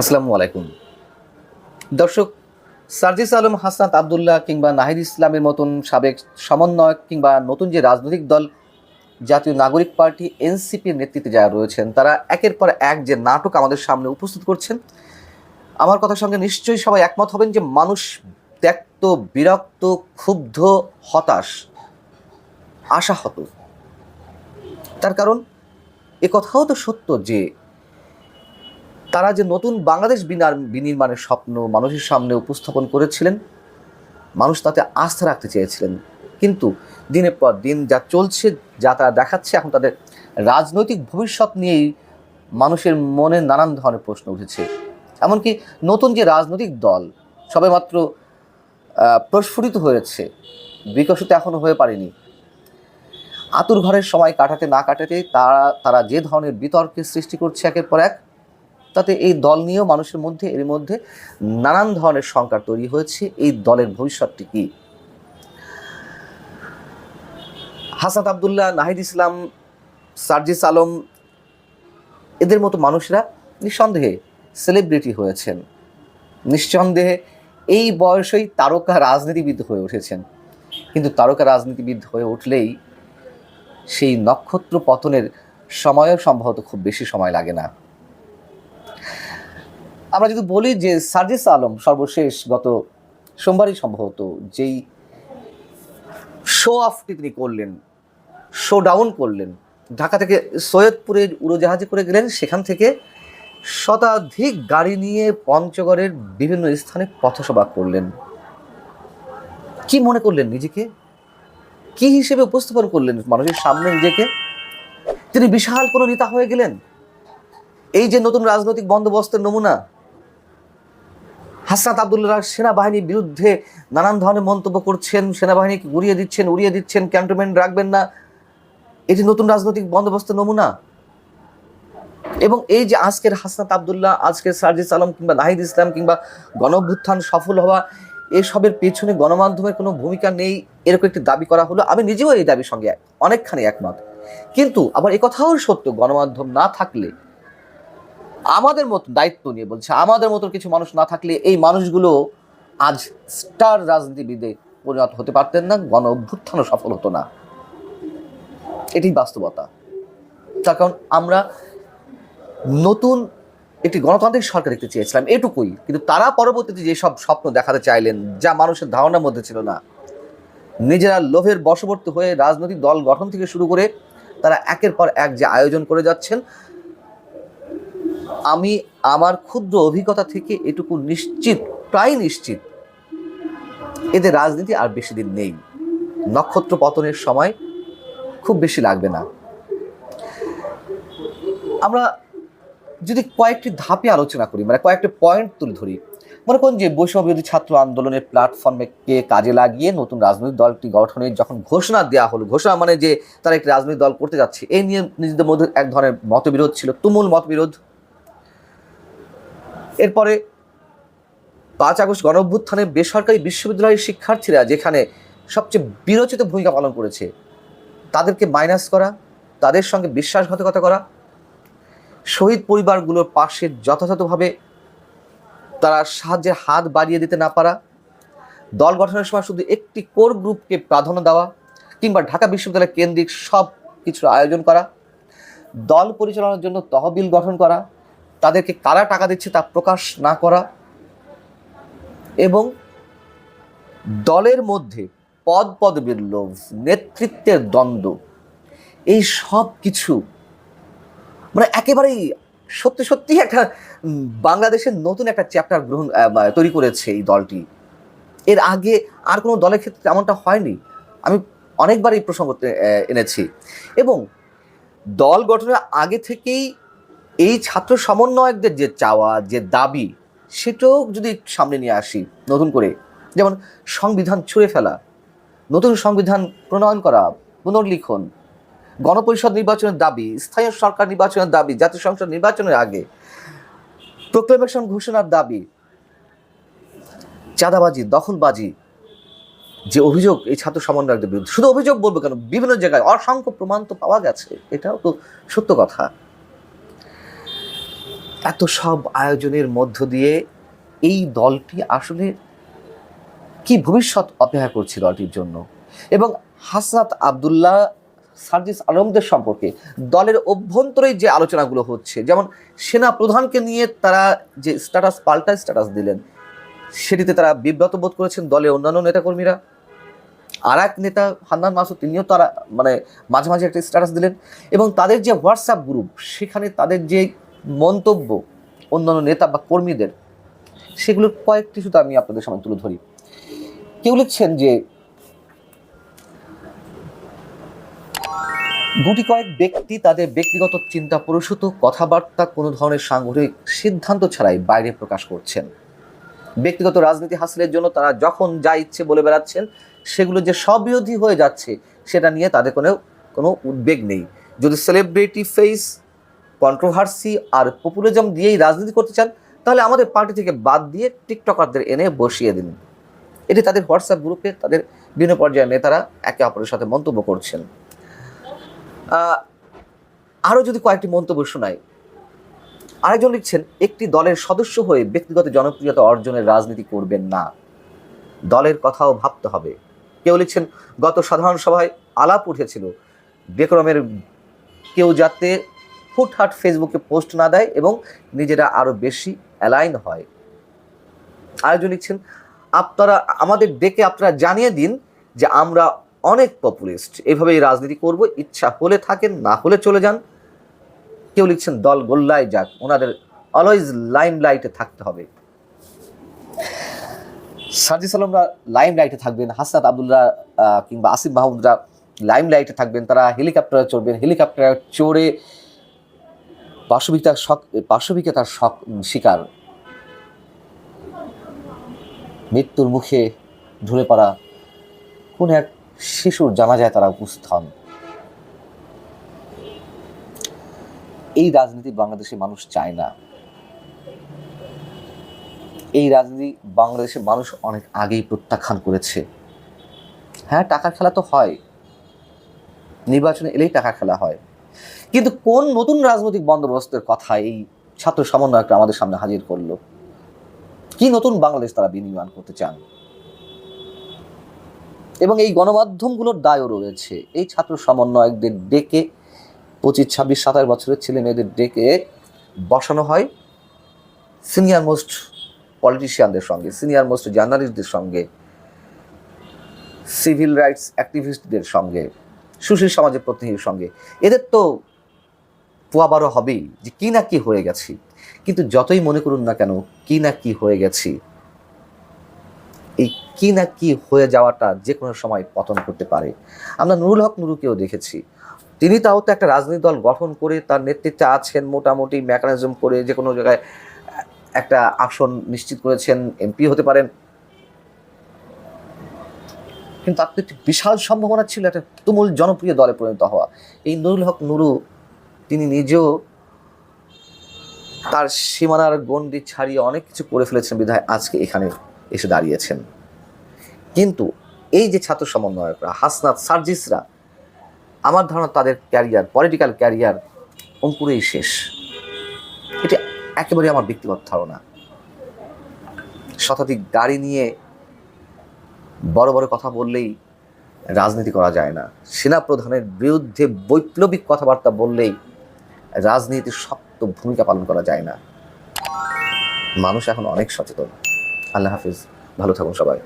আসসালামু আলাইকুম। দর্শক, সার্জিস আলম, হাসনাত আবদুল্লাহ কিংবা নাহিদ ইসলামের মতন সাবেক সমন্বয়ক কিংবা নতুন যে রাজনৈতিক দল, জাতীয় নাগরিক পার্টি এনসিপির নেতৃত্বে যারা রয়েছেন, তারা একের পর এক যে নাটক আমাদের সামনে উপস্থিত করছেন, আমার কথার সঙ্গে নিশ্চয়ই সবাই একমত হবেন যে মানুষ ত্যক্ত, বিরক্ত, ক্ষুব্ধ, হতাশ, আশাহত। তার কারণ, এ কথাও তো সত্য যে তারা যে নতুন বাংলাদেশ বিনার- বিনির্মাণের স্বপ্ন মানুষের সামনে উপস্থাপন করেছিলেন মানুষ তাতে আস্থা রাখতে চেয়েছিলেন। কিন্তু দিনের পর দিন যা চলছে যা তারা দেখাচ্ছে এখন তাদের রাজনৈতিক ভবিষ্যৎ নিয়েই মানুষের মনে নানান ধরনের প্রশ্ন উঠেছে। এমনকি নতুন যে রাজনৈতিক দল সবেমাত্র আহ, প্রস্ফুটিত হয়েছে বিকশিত এখনও হয়ে পারেনি। আতুর ঘরের সময় কাটাতে না কাটাতে তারা তারা যে ধরনের বিতর্কের সৃষ্টি করছে একের পর এক তাতে এই দল নিয়েও মানুষের মধ্যে, এর মধ্যে নানান ধরনের শঙ্কা তৈরি হয়েছে। এই দলের ভবিষ্যৎটি কি? হাসান আবদুল্লাহ, নাহিদ ইসলাম, সার্জিস আলম, এদের মতো মানুষরা নিঃসন্দেহে সেলিব্রিটি হয়েছেন। নিঃসন্দেহে এই বয়সেই তারকা রাজনীতিবিদ হয়ে উঠেছেন। কিন্তু তারকা রাজনীতিবিদ হয়ে উঠলেই সেই নক্ষত্র পতনের সময়ও সম্ভবত খুব বেশি সময় লাগে না। আমরা যদি বলি যে সার্জিস আলম সর্বশেষ গত সোমবারই সম্ভবত যেই শো অফটি তিনি করলেন শো ডাউন করলেন, ঢাকা থেকে সৈয়দপুরে উড়োজাহাজে করে গেলেন, সেখান থেকে শতাধিক গাড়ি নিয়ে পঞ্চগড়ের বিভিন্ন স্থানে পথসভা করলেন। কি মনে করলেন নিজেকে? কি হিসেবে উপস্থাপন করলেন মানুষের সামনে নিজেকে? তিনি বিশাল কোনো নেতা হয়ে গেলেন? এই যে নতুন রাজনৈতিক বন্দোবস্তের নমুনা হাসনাত আবদুল্লাহ সেনাবাহিনীর বিরুদ্ধে নানান ধরনের মন্তব্য করছেন সেনাবাহিনীকে উড়িয়ে দিচ্ছেন উড়িয়ে দিচ্ছেন, ক্যান্টনমেন্ট রাখবেন না। এটি নতুন রাজনৈতিক বন্দোবস্তের নমুনা। এবং এই যে আজকের হাসনাত আবদুল্লাহ, আজকের সার্জিস আলম কিংবা নাহিদ ইসলাম কিংবা গণভ্যুত্থান সফল হওয়া, এসবের পেছনে গণমাধ্যমের কোনো ভূমিকা নেই, এরকম একটি দাবি করা হলো। আমি নিজেও এই দাবির সঙ্গে অনেকখানি একমত। কিন্তু আবার কথাও সত্য, গণমাধ্যম না থাকলে আমাদের মতো দায়িত্ব নিয়ে বলছে, আমাদের মতো কিছু মানুষ না থাকলে এই মানুষগুলো আজ স্টার রাজনীতিবিদে পরিণত হতে পারতেন না, গণ অভ্যুত্থানও সফল হতো না। এটি বাস্তবতা। তার কারণ আমরা নতুন একটি গণতান্ত্রিক সরকার দেখতে চেয়েছিলাম, এটুকুই। কিন্তু তারা পরবর্তীতে যেসব স্বপ্ন দেখাতে চাইলেন, যা মানুষের ধারণার মধ্যে ছিল না, নিজেরা লোভের বশবর্তী হয়ে রাজনৈতিক দল গঠন থেকে শুরু করে তারা একের পর এক যে আয়োজন করে যাচ্ছেন আমি আমার ক্ষুদ্র অভিজ্ঞতা থেকে এটুকু নিশ্চিত, প্রায় নিশ্চিত, এদের রাজনীতি আর বেশি দিন নেই। নক্ষত্র পতনের সময় খুব বেশি লাগবে না। আমরা যদি কয়েকটি ধাপে আলোচনা করি মানে কয়েকটি পয়েন্ট তুলে ধরি। মনে করুন যে বৈষম্য বিরোধী ছাত্র আন্দোলনের প্ল্যাটফর্মে কে কাজে লাগিয়ে নতুন রাজনৈতিক দলটি গঠনের যখন ঘোষণা দেওয়া হলো, ঘোষণা মানে যে তারা একটি রাজনৈতিক দল করতে যাচ্ছে, এই নিয়ে নিজেদের মধ্যে এক ধরনের মতবিরোধ ছিল, তুমুল মতবিরোধ। এরপরে পাঁচ আগস্ট গণ অভ্যুত্থানে বেসরকারি বিশ্ববিদ্যালয়ের শিক্ষার্থীরা যেখানে সবচেয়ে বিরোচিত ভূমিকা পালন করেছে, তাদেরকে মাইনাস করা, তাদের সঙ্গে বিশ্বাসঘাতকতা করা, শহীদ পরিবারগুলোর পাশে যথাযথভাবে তারা সাহায্যের হাত বাড়িয়ে দিতে না পারা, দল গঠনের সময় শুধু একটি কোর গ্রুপকে প্রাধান্য দেওয়া কিংবা ঢাকা বিশ্ববিদ্যালয় কেন্দ্রিক সব কিছুর আয়োজন করা, দল পরিচালনার জন্য তহবিল গঠন করা তাদেরকে কারা টাকা দিচ্ছে তা প্রকাশ না করা এবং দলের মধ্যে পদ পদবীর লোভ নেতৃত্বের দ্বন্দ্ব, এই সব কিছু মানে একেবারেই সত্যি সত্যি একটা বাংলাদেশের নতুন একটা চ্যাপ্টার গ্রহণ তৈরি করেছে এই দলটি। এর আগে আর কোনো দলের ক্ষেত্রে এমনটা হয়নি। আমি অনেকবার এই প্রসঙ্গ এনেছি। এবং দল গঠনের আগে থেকেই এই ছাত্র সমন্বয়কদের যে চাওয়া, যে দাবি, সেটাও যদি সামনে নিয়ে আসি নতুন করে, যেমন সংবিধান ছুঁড়ে ফেলা, নতুন সংবিধান প্রণয়ন করা, পুনর্লিখন, গণপরিষদ নির্বাচনের দাবি স্থানীয় সরকার নির্বাচনের দাবি, জাতীয় সংসদ নির্বাচনের আগে প্রোক্লেমেশন ঘোষণার দাবি, চাঁদাবাজি, দখলবাজি, যে অভিযোগ এই ছাত্র সমন্বয়কদের বিরুদ্ধে, শুধু অভিযোগ বলব কেন? বিভিন্ন জায়গায় অসংখ্য প্রমাণ তো পাওয়া গেছে, এটাও তো সত্য কথা। এত সব আয়োজনের মধ্য দিয়ে এই দলটি আসলে কি ভবিষ্যৎ অপেক্ষা করছে দলটির জন্য? এবং হাসনাত আবদুল্লাহ, সার্জিস আলমদের সম্পর্কে দলের অভ্যন্তরে যে আলোচনাগুলো হচ্ছে, যেমন সেনা প্রধানকে নিয়ে তারা যে স্ট্যাটাস পাল্টা স্ট্যাটাস দিলেন, সেটিতে তারা বিব্রত বোধ করেছেন দলের অন্যান্য নেতাকর্মীরা। আর এক নেতা, হান্নান মাসুদ, তিনিও তারা মানে মাঝে মাঝে একটা স্ট্যাটাস দিলেন। এবং তাদের যে হোয়াটসঅ্যাপ গ্রুপ সেখানে তাদের যে মন্তব্য অন্যান্য নেতা বা কর্মীদের, সেগুলোর কয়েকটি শুধু আমি আপনাদের সামনে তুলে ধরি। কেউ লিখছেন যে, গুটি কয়েক ব্যক্তি তাদের ব্যক্তিগত চিন্তা প্রসূত, কথাবার্তা কোনো ধরনের সাংগঠনিক সিদ্ধান্ত ছাড়াই বাইরে প্রকাশ করছেন। ব্যক্তিগত রাজনীতি হাসিলের জন্য তারা যখন যা ইচ্ছে বলে বেড়াচ্ছেন, সেগুলো যে স্ববিরোধী হয়ে যাচ্ছে, সেটা নিয়ে তাদের কোনো কোনো উদ্বেগ নেই। যদি সেলিব্রিটি ফেস কন্ট্রোভার্সি আর পপুলিজম দিয়েই রাজনীতি করতে চান, তাহলে আমাদের পার্টি থেকে বাদ দিয়ে টিকটকারদের এনে বসিয়ে দিন। এটি তাদের হোয়াটসঅ্যাপ গ্রুপে তাদের বিভিন্ন পর্যায়ের নেতারা একে অপরের সাথে মন্তব্য করছেন। আরও যদি কয়েকটি মন্তব্য শোনায় আরেকজন লিখছেন, একটি দলের সদস্য হয়ে ব্যক্তিগত জনপ্রিয়তা অর্জনের রাজনীতি করবেন না। দলের কথাও ভাবতে হবে। কেউ লিখছেন, গত সাধারণ সভায় আলাপ উঠেছিল। বেকরমের কেউ যাতে হুটহাট ফেসবুকে পোস্ট না দেয় এবং নিজেরা আরও বেশি অ্যালাইন হয়। আরেকজন লিখছেন, আপনারা, আমাদের ডেকে আপনারা জানিয়ে দিন যে আমরা অনেক পপুলিস্ট। এভাবেই রাজনীতি করব, ইচ্ছা হলে থাকেন, না হলে চলে যান। কেউ লিখছেন, দল গোল্লায় যাক, ওনাদের অলওয়েজ লাইম লাইটে থাকতে হবে। সার্জিস আলমরা লাইম লাইটে থাকবেন, হাসনাত আবদুল্লাহ কিংবা আসিফ মাহমুদরা লাইম লাইটে থাকবেন, তারা হেলিকপ্টারে চড়বেন হেলিকপ্টারে চড়ে পাশবিকতার শখ পাশবিকতার শখ শিকার। মৃত্যুর মুখে ঢুলে পড়া কোন এক শিশুর জানা যায় তারা উপস্থান এই রাজনীতি বাংলাদেশের মানুষ চায় না। এই রাজনীতি বাংলাদেশের মানুষ অনেক আগেই প্রত্যাখ্যান করেছে। হ্যাঁ টাকার খেলা তো হয়। নির্বাচনে এলেই টাকা খেলা হয়। কিন্তু কোন নতুন রাজনৈতিক বন্দোবস্তের কথা এই ছাত্র সমন্বয়করা আমাদের সামনে হাজির করল? কি নতুন বাংলাদেশ তারা বিনির্মাণ করতে চান? এবং এই গণমাধ্যমগুলোর দায়ও রয়েছে। এই ছাত্র সমন্বয়কদের ডেকে পঁচিশ, ছাব্বিশ, সাতাশ বছরের ছেলে মেয়েদের ডেকে বসানো হয় সিনিয়র মোস্ট পলিটিশিয়ানদের সঙ্গে, সিনিয়র মোস্ট জার্নালিস্টদের সঙ্গে, সিভিল রাইটস অ্যাক্টিভিস্টদের সঙ্গে। সুশীল সমাজের প্রতিনিধির সঙ্গে। এদের তো পোয়াবারও হবেই যে কি না কি হয়ে গেছি। কিন্তু যতই মনে করুন না কেন, কি না কি হয়ে গেছি, এই কি না কি হয়ে যাওয়াটা যে কোনো সময় পতন করতে পারে। আমরা নুরুল হক নুরুকেও দেখেছি। তিনি তাও তো একটা রাজনৈতিক দল গঠন করে তার নেতৃত্বে আছেন মোটামুটি মেকানিজম করে যে কোনো জায়গায় একটা আসন নিশ্চিত করেছেন এমপি হতে পারেন। কিন্তু আপনি একটি বিশাল সম্ভাবনা ছিল, একটা তুমুল জনপ্রিয় দলে পরিণত হওয়া। এই নুরুল হক নুরু, তিনি নিজেও তার সীমানার গণ্ডি ছাড়িয়ে অনেক কিছু করে ফেলেছেন বিধায় আজকে এখানে এসে দাঁড়িয়েছেন। কিন্তু এই যে ছাত্র সমন্বয়করা, হাসনাত সার্জিসরা, আমার ধারণা তাদের ক্যারিয়ার, পলিটিক্যাল ক্যারিয়ার অঙ্কুরেই শেষ। এটা একেবারে আমার ব্যক্তিগত ধারণা। শতাধিক গাড়ি নিয়ে বড় বড় কথা বললেই রাজনীতি করা যায় না। সেনা প্রধানের বিরুদ্ধে বৈপ্লবিক কথাবার্তা বললেই রাজনীতির শক্ত ভূমিকা পালন করা যায় না। মানুষ এখন অনেক সচেতন। আল্লাহ হাফিজ। ভালো থাকুন সবাই।